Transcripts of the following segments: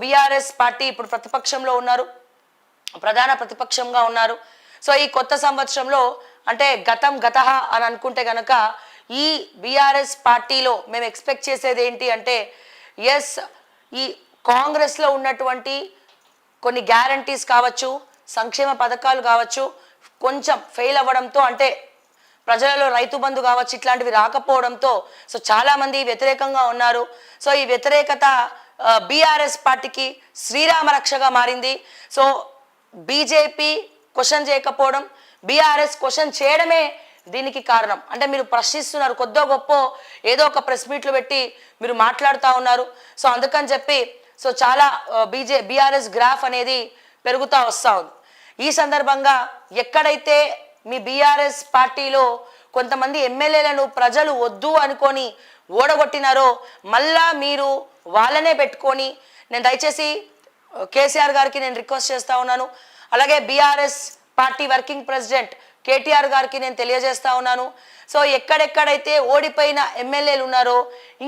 BRS party ఇప్పుడు ప్రతిపక్షంలో ఉన్నారు ప్రధాన ప్రతిపక్షంగా ఉన్నారు. సో ఈ కొత్త సంవత్సరంలో అంటే గతం గత అని అనుకుంటే గనక ఈ బీఆర్ఎస్ పార్టీలో మేము ఎక్స్పెక్ట్ చేసేది ఏంటి అంటే ఎస్ ఈ కాంగ్రెస్లో ఉన్నటువంటి కొన్ని గ్యారంటీస్ కావచ్చు సంక్షేమ పథకాలు కావచ్చు కొంచెం ఫెయిల్ అవ్వడంతో అంటే ప్రజలలో రైతు బంధు కావచ్చు ఇట్లాంటివి రాకపోవడంతో సో చాలామంది వ్యతిరేకంగా ఉన్నారు. సో ఈ వ్యతిరేకత బీఆర్ఎస్ పార్టీకి శ్రీరామ రక్షగా మారింది. సో బీజేపీ క్వశ్చన్ చేయకపోవడం బీఆర్ఎస్ క్వశ్చన్ చేయడమే దీనికి కారణం. అంటే మీరు ప్రశ్నిస్తున్నారు కొద్దో గొప్ప ఏదో ఒక ప్రెస్ మీట్లు పెట్టి మీరు మాట్లాడుతూ ఉన్నారు. సో అందుకని చెప్పి సో చాలా బీజే బీఆర్ఎస్ గ్రాఫ్ అనేది పెరుగుతూ వస్తూ ఉంది. ఈ సందర్భంగా ఎక్కడైతే మీ బీఆర్ఎస్ పార్టీలో కొంతమంది ఎమ్మెల్యేలను ప్రజలు వద్దు అనుకొని ఓడగొట్టినారో మళ్ళా మీరు వాళ్ళనే పెట్టుకొని నేను దయచేసి కేసీఆర్ గారికి నేను రిక్వెస్ట్ చేస్తా ఉన్నాను. అలాగే BRS party working president KTR గారికి నేను తెలియజేస్తా ఉన్నాను. సో ఎక్కడెక్కడైతే ఓడిపోయిన ఎమ్మెల్యేలు ఉన్నారో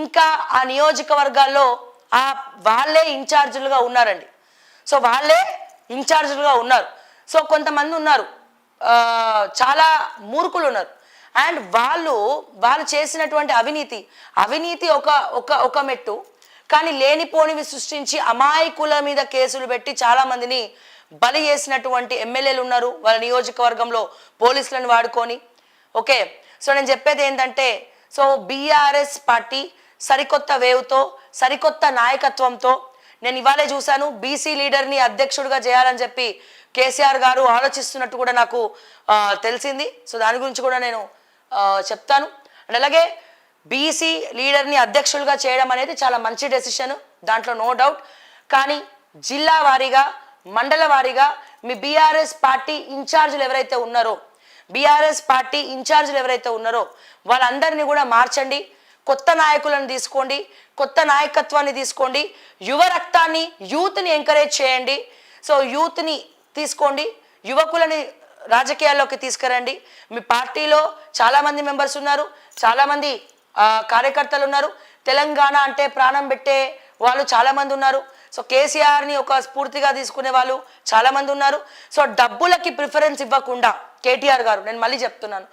ఇంకా ఆ నియోజకవర్గాల్లో ఆ వాళ్ళే ఇన్ఛార్జీలుగా ఉన్నారండి. సో వాళ్ళే ఇన్ఛార్జీలుగా ఉన్నారు. సో కొంతమంది ఉన్నారు. చాలా మూర్ఖులు ఉన్నారు. అండ్ వాళ్ళు వాళ్ళు చేసినటువంటి అవినీతి అవినీతి ఒక ఒక ఒక మెట్టు కానీ లేనిపోనివి సృష్టించి అమాయకుల మీద కేసులు పెట్టి చాలా మందిని బలి చేసినటువంటి ఎమ్మెల్యేలు ఉన్నారు. వాళ్ళ నియోజకవర్గంలో పోలీసులను వాడుకొని. ఓకే సో నేను చెప్పేది ఏంటంటే సో బీఆర్ఎస్ పార్టీ సరికొత్త వేవ్తో సరికొత్త నాయకత్వంతో నేను ఇవాళే చూశాను బీసీ లీడర్ని అధ్యక్షుడిగా చేయాలని చెప్పి కేసీఆర్ గారు ఆలోచిస్తున్నట్టు కూడా నాకు తెలిసింది. సో దాని గురించి కూడా నేను చెప్తాను. అండ్ అలాగే బీసీ లీడర్ని అధ్యక్షులుగా చేయడం అనేది చాలా మంచి డెసిషన్ దాంట్లో నో డౌట్. కానీ జిల్లా వారీగా మండల వారీగా మీ బీఆర్ఎస్ పార్టీ ఇన్ఛార్జీలు ఎవరైతే ఉన్నారో బీఆర్ఎస్ పార్టీ ఇన్ఛార్జీలు ఎవరైతే ఉన్నారో వాళ్ళందరినీ కూడా మార్చండి. కొత్త నాయకులను తీసుకోండి. కొత్త నాయకత్వాన్ని తీసుకోండి. యువ రక్తాన్ని యూత్ని ఎంకరేజ్ చేయండి. సో యూత్ని తీసుకోండి. యువకులని రాజకీయాల్లోకి తీసుకురండి. మీ పార్టీలో చాలామంది మెంబర్స్ ఉన్నారు. చాలామంది కార్యకర్తలు ఉన్నారు. తెలంగాణ అంటే ప్రాణం పెట్టే వాళ్ళు చాలామంది ఉన్నారు. సో కేసీఆర్ని ఒక స్ఫూర్తిగా తీసుకునే వాళ్ళు చాలామంది ఉన్నారు. సో డబ్బులకి ప్రిఫరెన్స్ ఇవ్వకుండా కేటీఆర్ గారు నేను మళ్ళీ చెప్తున్నాను.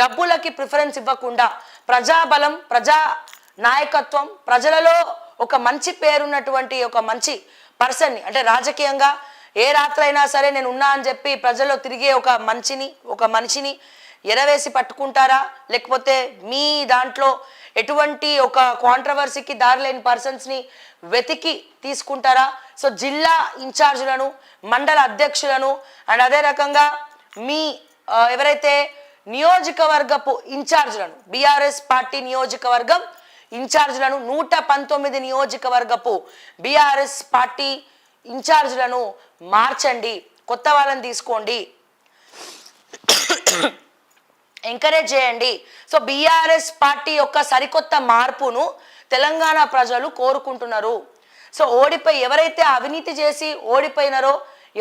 డబ్బులకి ప్రిఫరెన్స్ ఇవ్వకుండా ప్రజాబలం ప్రజా నాయకత్వం ప్రజలలో ఒక మంచి పేరున్నటువంటి ఒక మంచి పర్సన్ని అంటే రాజకీయంగా ఏ రాత్రైనా సరే నేను ఉన్నా అని చెప్పి ప్రజల్లో తిరిగే ఒక మంచిని ఒక మనిషిని ఎరవేసి పట్టుకుంటారా? లేకపోతే మీ దాంట్లో ఎటువంటి ఒక కాంట్రవర్సీకి దారిలేని పర్సన్స్ని వెతికి తీసుకుంటారా? సో జిల్లా ఇన్ఛార్జులను మండల అధ్యక్షులను అండ్ అదే రకంగా మీ ఎవరైతే నియోజకవర్గపు ఇన్ఛార్జులను బీఆర్ఎస్ పార్టీ నియోజకవర్గం ఇన్ఛార్జులను నూట పంతొమ్మిది నియోజకవర్గపు బీఆర్ఎస్ పార్టీ ఇన్ఛార్జులను మార్చండి కొత్త వాళ్ళని తీసుకోండి. ఎంకరేజ్ చేయండి. సో బీఆర్ఎస్ పార్టీ యొక్క సరికొత్త మార్పును తెలంగాణ ప్రజలు కోరుకుంటున్నారు. సో ఓడిపోయి ఎవరైతే అవినీతి చేసి ఓడిపోయినారో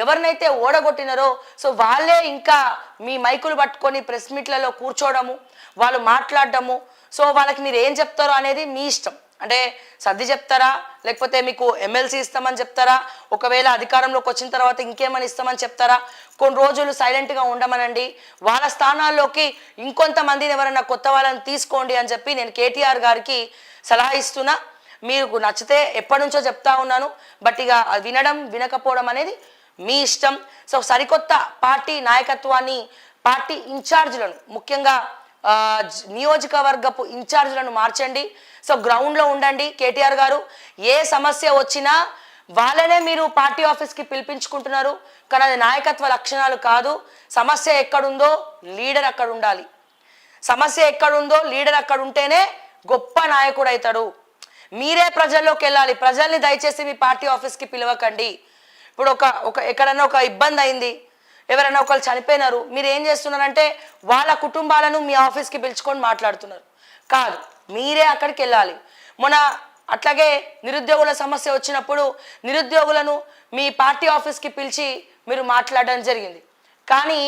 ఎవరినైతే ఓడగొట్టినారో సో వాళ్ళే ఇంకా మీ మైకులు పట్టుకొని ప్రెస్ మీట్లలో కూర్చోవడము వాళ్ళు మాట్లాడడము సో వాళ్ళకి మీరు ఏం చెప్తారో అనేది మీ ఇష్టం. అంటే సర్ది చెప్తారా? లేకపోతే మీకు ఎమ్మెల్సీ ఇస్తామని చెప్తారా? ఒకవేళ అధికారంలోకి వచ్చిన తర్వాత ఇంకేమని ఇస్తామని చెప్తారా? కొన్ని రోజులు సైలెంట్గా ఉండమనండి. వాళ్ళ స్థానాల్లోకి ఇంకొంతమందిని ఎవరైనా కొత్త వాళ్ళని తీసుకోండి అని చెప్పి నేను కేటీఆర్ గారికి సలహా ఇస్తున్నా. మీకు నచ్చితే ఎప్పటి నుంచో చెప్తా ఉన్నాను. బట్ ఇక అది వినడం వినకపోవడం అనేది మీ ఇష్టం. సో సరికొత్త పార్టీ నాయకత్వాన్ని పార్టీ ఇన్ఛార్జీలను ముఖ్యంగా నియోజకవర్గపు ఇన్ఛార్జ్లను మార్చండి. సో గ్రౌండ్లో ఉండండి కేటీఆర్ గారు. ఏ సమస్య వచ్చినా వాళ్ళనే మీరు పార్టీ ఆఫీస్కి పిలిపించుకుంటున్నారు. కానీ అది నాయకత్వ లక్షణాలు కాదు. సమస్య ఎక్కడుందో లీడర్ అక్కడ ఉండాలి. సమస్య ఎక్కడుందో లీడర్ అక్కడ ఉంటేనే గొప్ప నాయకుడు అవుతాడు. మీరే ప్రజల్లోకి వెళ్ళాలి. ప్రజల్ని దయచేసి మీ పార్టీ ఆఫీస్కి పిలవకండి. ఇప్పుడు ఒక ఒక ఎక్కడన్నా ఒక ఇబ్బంది అయింది. ఎవరైనా ఒకరు చనిపోయినారు మీరు ఏం చేస్తున్నారంటే వాళ్ళ కుటుంబాలను మీ ఆఫీస్కి పిలుచుకొని మాట్లాడుతున్నారు. కాదు మీరే అక్కడికి వెళ్ళాలి. మొన్న అట్లాగే నిరుద్యోగుల సమస్య వచ్చినప్పుడు నిరుద్యోగులను మీ పార్టీ ఆఫీస్కి పిలిచి మీరు మాట్లాడడం జరిగింది. కానీ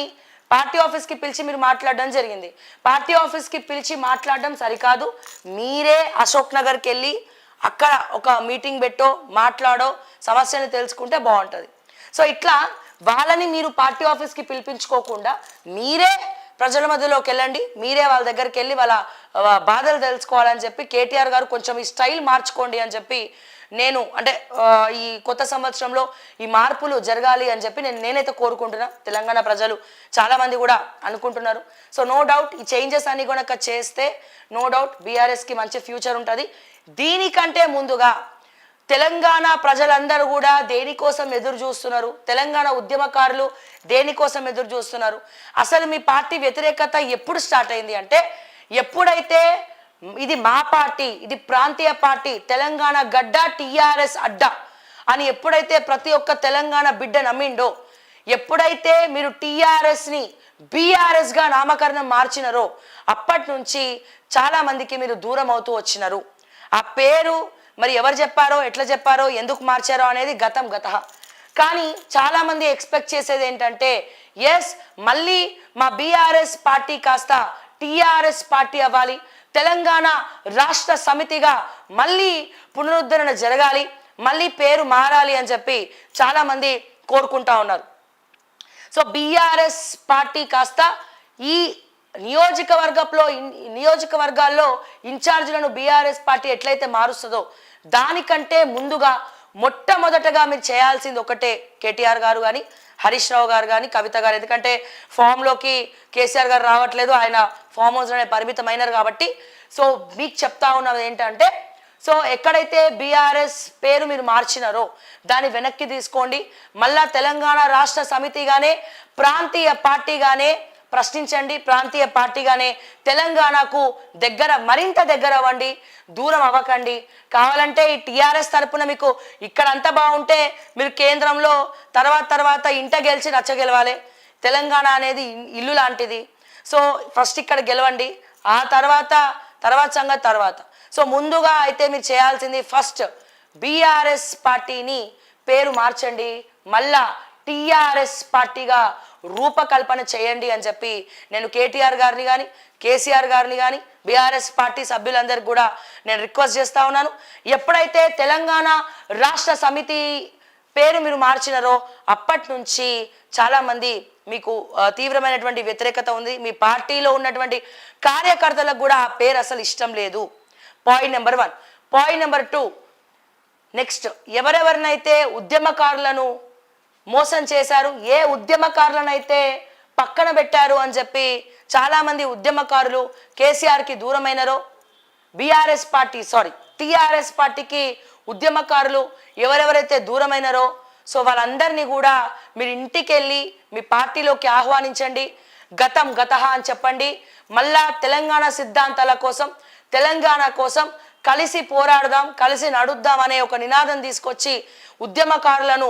పార్టీ ఆఫీస్కి పిలిచి మీరు మాట్లాడడం జరిగింది. పార్టీ ఆఫీస్కి పిలిచి మాట్లాడడం సరికాదు. మీరే అశోక్ నగర్కి వెళ్ళి అక్కడ ఒక మీటింగ్ పెట్టో మాట్లాడో సమస్యని తెలుసుకుంటే బాగుంటుంది. సో ఇట్లా వాళ్ళని మీరు పార్టీ ఆఫీస్కి పిలిపించుకోకుండా మీరే ప్రజల మధ్యలోకి వెళ్ళండి మీరే వాళ్ళ దగ్గరికి వెళ్ళి వాళ్ళ బాధలు తెలుసుకోవాలని చెప్పి కేటీఆర్ గారు కొంచెం ఈ స్టైల్ మార్చుకోండి అని చెప్పి నేను అంటే ఈ కొత్త సంవత్సరంలో ఈ మార్పులు జరగాలి అని చెప్పి నేను నేనైతే కోరుకుంటున్నా. తెలంగాణ ప్రజలు చాలామంది కూడా అనుకుంటున్నారు. సో నో డౌట్ ఈ చేంజెస్ అన్ని కనుక చేస్తే నో డౌట్ బీఆర్ఎస్కి మంచి ఫ్యూచర్ ఉంటుంది. దీనికంటే ముందుగా తెలంగాణ ప్రజలందరూ కూడా దేనికోసం ఎదురు చూస్తున్నారు? తెలంగాణ ఉద్యమకారులు దేనికోసం ఎదురు చూస్తున్నారు? అసలు మీ పార్టీ వ్యతిరేకత ఎప్పుడు స్టార్ట్ అయింది అంటే ఎప్పుడైతే ఇది మా పార్టీ ఇది ప్రాంతీయ పార్టీ తెలంగాణ గడ్డ టిఆర్ఎస్ అడ్డా అని ఎప్పుడైతే ప్రతి ఒక్క తెలంగాణ బిడ్డ నమ్మిండో ఎప్పుడైతే మీరు టీఆర్ఎస్ని బీఆర్ఎస్గా నామకరణం మార్చినారో అప్పటి నుంచి చాలామందికి మీరు దూరం అవుతూ వచ్చినారు. ఆ పేరు మరి ఎవరు చెప్పారో ఎట్లా చెప్పారో ఎందుకు మార్చారో అనేది గతం గత కానీ చాలామంది ఎక్స్పెక్ట్ చేసేది ఏంటంటే ఎస్ మళ్ళీ మా బీఆర్ఎస్ పార్టీ కాస్త టీఆర్ఎస్ పార్టీ అవ్వాలి తెలంగాణ రాష్ట్ర సమితిగా మళ్ళీ పునరుద్ధరణ జరగాలి మళ్ళీ పేరు మారాలి అని చెప్పి చాలామంది కోరుకుంటా ఉన్నారు. సో బీఆర్ఎస్ పార్టీ కాస్త ఈ నియోజకవర్గంలో నియోజకవర్గాల్లో ఇన్ఛార్జీలను బీఆర్ఎస్ పార్టీ ఎట్లయితే మారుస్తుందో దానికంటే ముందుగా మొట్టమొదటగా మీరు చేయాల్సింది ఒకటే కేటీఆర్ గారు కానీ హరీష్ రావు గారు కానీ కవిత గారు. ఎందుకంటే ఫామ్లోకి కేసీఆర్ గారు రావట్లేదు ఆయన ఫామ్ హౌస్లోనే పరిమితమైనారు కాబట్టి. సో మీకు చెప్తా ఉన్నది ఏంటంటే సో ఎక్కడైతే బీఆర్ఎస్ పేరు మీరు మార్చినారో దాన్ని వెనక్కి తీసుకోండి. మళ్ళా తెలంగాణ రాష్ట్ర సమితిగానే ప్రాంతీయ పార్టీగానే ప్రశ్నించండి. ప్రాంతీయ పార్టీగానే తెలంగాణకు దగ్గర మరింత దగ్గర అవ్వండి. దూరం అవ్వకండి. కావాలంటే ఈ టీఆర్ఎస్ తరపున మీకు ఇక్కడంతా బాగుంటే మీరు కేంద్రంలో తర్వాత తర్వాత ఇంట గెలిచి నచ్చగెలవాలి తెలంగాణ అనేది ఇల్లు లాంటిది. సో ఫస్ట్ ఇక్కడ గెలవండి. ఆ తర్వాత తర్వాత సంగతి తర్వాత. సో ముందుగా అయితే మీరు చేయాల్సింది ఫస్ట్ బీఆర్ఎస్ పార్టీని పేరు మార్చండి. మళ్ళా టీఆర్ఎస్ పార్టీగా రూపకల్పన చేయండి అని చెప్పి నేను కేటీఆర్ గారిని కానీ కేసీఆర్ గారిని కానీ బీఆర్ఎస్ పార్టీ సభ్యులందరికీ కూడా నేను రిక్వెస్ట్ చేస్తూ ఉన్నాను. ఎప్పుడైతే తెలంగాణ రాష్ట్ర సమితి పేరు మీరు మార్చినారో అప్పటి నుంచి చాలామంది మీకు తీవ్రమైనటువంటి వ్యతిరేకత ఉంది. మీ పార్టీలో ఉన్నటువంటి కార్యకర్తలకు కూడా ఆ పేరు అసలు ఇష్టం లేదు. Point number one. Point number two. Next ఎవరెవరినైతే ఉద్యమకారులను మోసం చేశారు ఏ ఉద్యమకారులనైతే పక్కన పెట్టారు అని చెప్పి చాలామంది ఉద్యమకారులు కేసీఆర్కి దూరమైనరో బీఆర్ఎస్ పార్టీ సారీ టీఆర్ఎస్ పార్టీకి ఉద్యమకారులు ఎవరెవరైతే దూరమైనారో సో వాళ్ళందరినీ కూడా మీరు ఇంటికి వెళ్ళి మీ పార్టీలోకి ఆహ్వానించండి. గతం గత అని చెప్పండి. మళ్ళా తెలంగాణ సిద్ధాంతాల కోసం తెలంగాణ కోసం కలిసి పోరాడదాం కలిసి నడుద్దాం అనే ఒక నినాదం తీసుకొచ్చి ఉద్యమకారులను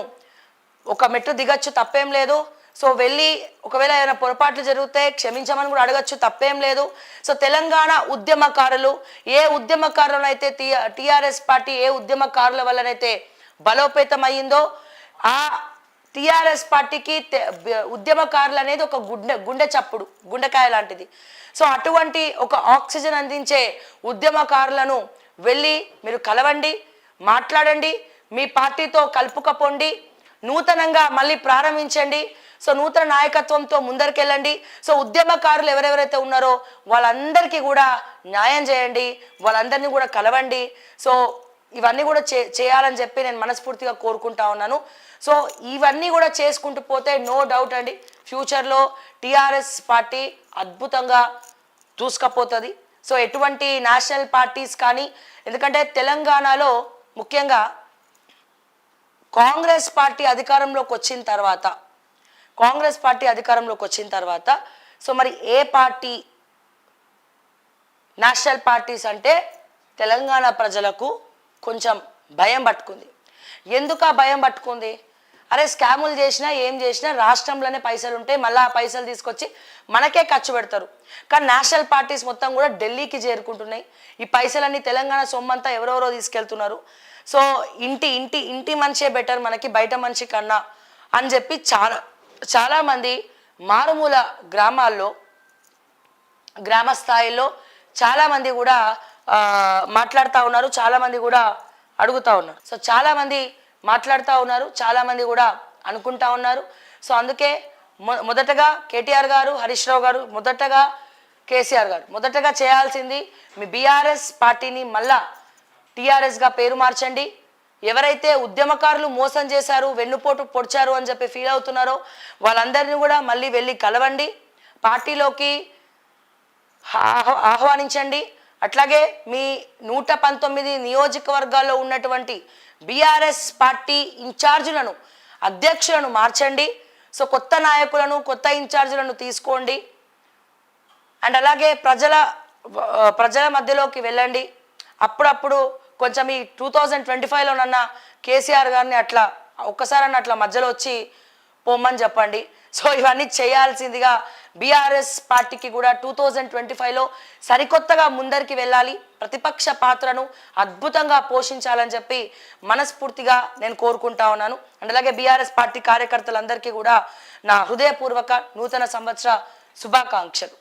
ఒక మెట్టు దిగచ్చు తప్పేం లేదు. సో వెళ్ళి ఒకవేళ ఏమైనా పొరపాట్లు జరిగితే క్షమించమని కూడా అడగచ్చు తప్పేం లేదు. సో తెలంగాణ ఉద్యమకారులు ఏ ఉద్యమకారులనైతే టీఆర్ఎస్ పార్టీ ఏ ఉద్యమకారుల వల్లనైతే బలోపేతం అయ్యిందో ఆ టీఆర్ఎస్ పార్టీకి ఉద్యమకారులు అనేది ఒక గుండె గుండె చప్పుడు గుండెకాయ లాంటిది. సో అటువంటి ఒక ఆక్సిజన్ అందించే ఉద్యమకారులను వెళ్ళి మీరు కలవండి మాట్లాడండి మీ పార్టీతో కలుపుకపోండి నూతనంగా మళ్ళీ ప్రారంభించండి. సో నూతన నాయకత్వంతో ముందరికెళ్ళండి. సో ఉద్యమకారులు ఎవరెవరైతే ఉన్నారో వాళ్ళందరికీ కూడా న్యాయం చేయండి. వాళ్ళందరినీ కూడా కలవండి. సో ఇవన్నీ కూడా చే చేయాలని చెప్పి నేను మనస్ఫూర్తిగా కోరుకుంటా ఉన్నాను. సో ఇవన్నీ కూడా చేసుకుంటూ పోతే నో డౌట్ అండి ఫ్యూచర్లో టీఆర్ఎస్ పార్టీ అద్భుతంగా దూసుకపోతుంది. సో ఎటువంటి నేషనల్ పార్టీస్ కానీ ఎందుకంటే తెలంగాణలో ముఖ్యంగా కాంగ్రెస్ పార్టీ అధికారంలోకి వచ్చిన తర్వాత కాంగ్రెస్ పార్టీ అధికారంలోకి వచ్చిన తర్వాత సో మరి ఏ పార్టీ నేషనల్ పార్టీస్ అంటే తెలంగాణ ప్రజలకు కొంచెం భయం పట్టుకుంది. ఎందుకు ఆ భయం పట్టుకుంది? అరే స్కాములు చేసినా ఏం చేసినా రాష్ట్రంలోనే పైసలు ఉంటాయి మళ్ళీ ఆ పైసలు తీసుకొచ్చి మనకే ఖర్చు పెడతారు. కానీ నేషనల్ పార్టీస్ మొత్తం కూడా ఢిల్లీకి చేరుకుంటున్నాయి. ఈ పైసలన్నీ తెలంగాణ సొమ్మంతా ఎవరెవరో తీసుకెళ్తున్నారు. సో ఇంటి ఇంటి ఇంటి మనిషే బెటర్ మనకి బయట మనిషి కన్నా అని చెప్పి చాలా చాలామంది మారుమూల గ్రామాల్లో గ్రామ స్థాయిలో చాలామంది కూడా మాట్లాడుతూ ఉన్నారు చాలామంది కూడా అడుగుతా ఉన్నారు. సో చాలామంది మాట్లాడుతూ ఉన్నారు చాలామంది కూడా అనుకుంటా ఉన్నారు. సో అందుకే మొ- మొదటగా కేటీఆర్ గారు హరీష్ రావు గారు మొదటగా కేసీఆర్ గారు మొదటగా చేయాల్సింది మీ బీఆర్ఎస్ పార్టీని మళ్ళా టీఆర్ఎస్గా పేరు మార్చండి. ఎవరైతే ఉద్యమకారులు మోసం చేశారు వెన్నుపోటు పొడిచారు అని చెప్పి ఫీల్ అవుతున్నారో వాళ్ళందరినీ కూడా మళ్ళీ వెళ్ళి కలవండి. పార్టీలోకి ఆహ్వానించండి. అట్లాగే మీ నూట పంతొమ్మిది నియోజకవర్గాల్లో ఉన్నటువంటి బీఆర్ఎస్ పార్టీ ఇన్ఛార్జులను అధ్యక్షులను మార్చండి. సో కొత్త నాయకులను కొత్త ఇన్ఛార్జీలను తీసుకోండి. అండ్ అలాగే ప్రజల ప్రజల మధ్యలోకి వెళ్ళండి. అప్పుడప్పుడు కొంచెం ఈ టూ థౌజండ్ ట్వంటీ ఫైవ్లోనన్నా కేసీఆర్ గారిని అట్లా ఒక్కసారని అట్లా మధ్యలో వచ్చి పొమ్మని చెప్పండి. సో ఇవన్నీ చేయాల్సిందిగా బీఆర్ఎస్ పార్టీకి కూడా టూ థౌజండ్ ట్వంటీ ఫైవ్లో సరికొత్తగా ముందరికి వెళ్ళాలి ప్రతిపక్ష పాత్రను అద్భుతంగా పోషించాలని చెప్పి మనస్ఫూర్తిగా నేను కోరుకుంటా ఉన్నాను. అండ్ అలాగే బీఆర్ఎస్ పార్టీ కార్యకర్తలందరికీ కూడా నా హృదయపూర్వక నూతన సంవత్సర శుభాకాంక్షలు.